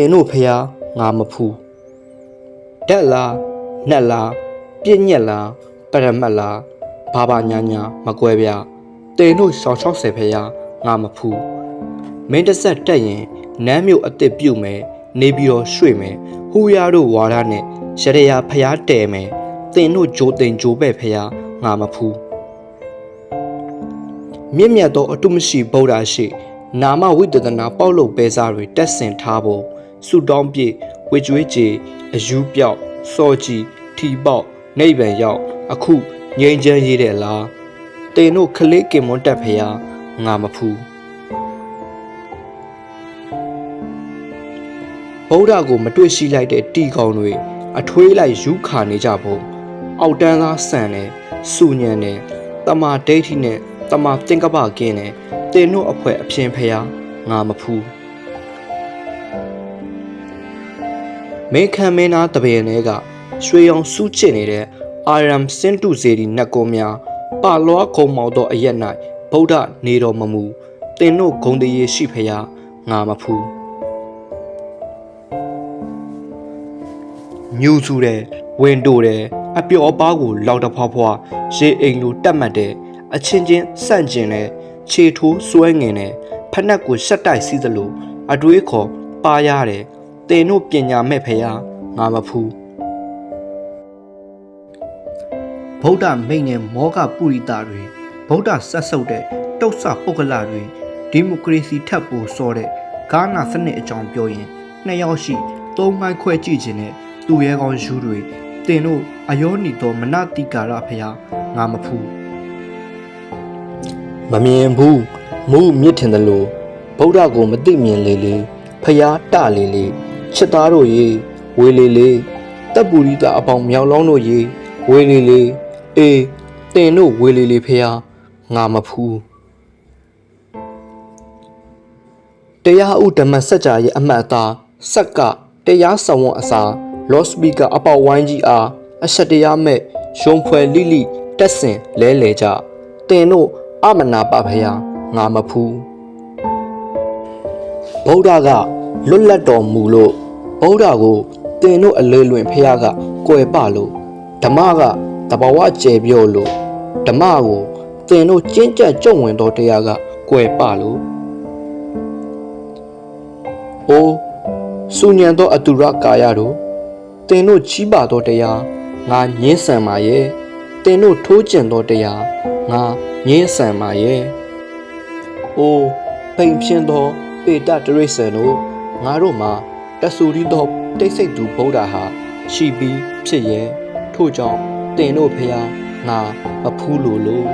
င်တို့ဖျားငါမဖူးဓက်လားနှက်လားပြည့်ညက်လားပရမတ်လားဘာဘာညာညာမကွဲပြားတင်တို့ရှောင်း60ဖျားငါမဖူးမင်းတစ်ဆက်တက်ရင်နမ်းမြို့အစ်စ်ပြုတ်မယ်နေပြီးတော့ရွှေ့မယ်ဟူရတို့ဝါရနဲ့ရရယာဖျားတဲမယ်တင်တို့ဂျိုးတင်ဂျိုးပဲ့ဖျားငါမဖူးမြင့်မြတ်သောအတုမရှိဗုဒ္ဓရှိ နာမဝိတဒနာပေါက်လုပ်ပဲစားတွေတက်ဆင်ထားဖို့ ဆုတောင်းပြည့်ဝေကျွေးကြည်အယူပြောက်စောကြည်ထီပေါက်နိဗ္ဗာန်ရောက်အခုငြိမ်းချမ်းရေးတဲ့လားတင်တို့ခလေးကင်မွန်တက်ဖရာငါမဖူးဗုဒ္ဓကိုမတွေ့ရှိလိုက်တဲ့တီကောင်တွေအထွေးလိုက်ယူခါနေကြဖို့အောက်တန်းသားဆန်တယ်စူညံတယ်တမာဒိဋ္ဌိနဲ့တမာတင်ကပကင်းတယ်တင်တို့အဖွဲအဖြစ်ဖရာငါမဖူး မင်းခံမင်းသားတပည့်တွေကရွှေရောင်စူးချစ်နေတဲ့အာရမ်စင်တုစေဒီနတ်ကုန်းများပါလွားခုံမောက်သောအရက်၌ဗုဒ္ဓနေတော်မမူတင်တို့ဂုံတရေရှိဖရာငါမဖူးညူဆူတယ်ဝင်တိုတယ်အပျော်ပါးကိုလောက်တဖွားဖွားရေအိမ်လိုတက်မှတ်တယ်အချင်းချင်းဆန့်ကျင်တယ်ခြေထိုးစွဲငင်တယ်ဖက်နှက်ကိုရှက်တိုက်စီးသလိုအတွေးခေါ်ပါရတယ် တင်တို့ပညာမဲ့ဖရာငါမဖူးဗုဒ္ဓမိန်နဲ့မောဂပုရိသတွေဗုဒ္ဓဆက်ဆုပ်တဲ့တုတ်ဆပုဂ္ဂလတွေဒီမိုကရေစီထပ်ပိုစောတဲ့ဂါနာစနစ်အကြောင်းပြောရင်နှစ်ယောက်ရှိသုံးပိုင်းခွဲကြည့်ခြင်းနဲ့သူရဲကောင်းယူတွေတင်တို့အယောနီတော်မနတိကာရဖရာငါမဖူးမမြင်ဘူးမူးမြင့်ထင်တယ်လို့ဗုဒ္ဓကိုမသိမြင်လေလေဖရာတလေလေ ချစ်သားတို့ရေဝေလေလေတပ်ပူရိသအပေါင်းမြောက်လောင်းတို့ရေဝေလေလေအေးတင်တို့ဝေလေလေဖရာငါမဖူးတရားဥဓမ္မစကြာရဲ့အမှတ်အသားဆက်ကတရားဆောင်ဝန်အစာလော့စပီကာအပေါက်ဝိုင်းကြီးအားအဆက်တရားမဲ့ရုံဖွဲလိလိတက်ဆင်လဲလဲကြတင်တို့အမနာပါဖယားငါမဖူးဗုဒ္ဓကလွတ်လပ်တော်မူလို့ ဗုဒ္ဓကိုတင်တို့အလေလွင်ဖယားကကွယ်ပလို့ဓမ္မကတဘာဝကျယ်ပြော့လို့ဓမ္မကိုတင်တို့ကျင့်ကြံကြုံဝင်တော်တရားကကွယ်ပလို့။အိုးစူညံသောအတုရကာယတို့တင်တို့ချီးပါသောတရားငါညင်းဆန်ပါရဲ့တင်တို့ထိုးကျင်သောတရားငါညင်းဆန်ပါရဲ့။အိုးပိန်ဖြင်းသောပေတတရိษံတို့ငါတို့မှာ တဆူရီသောတိတ်ဆိတ်သူဗုဒ္ဓဟာရှိပြီးဖြစ်ရဲ့ထို့ကြောင့်တင်တို့ဖျားငါမဖူးလို့လို့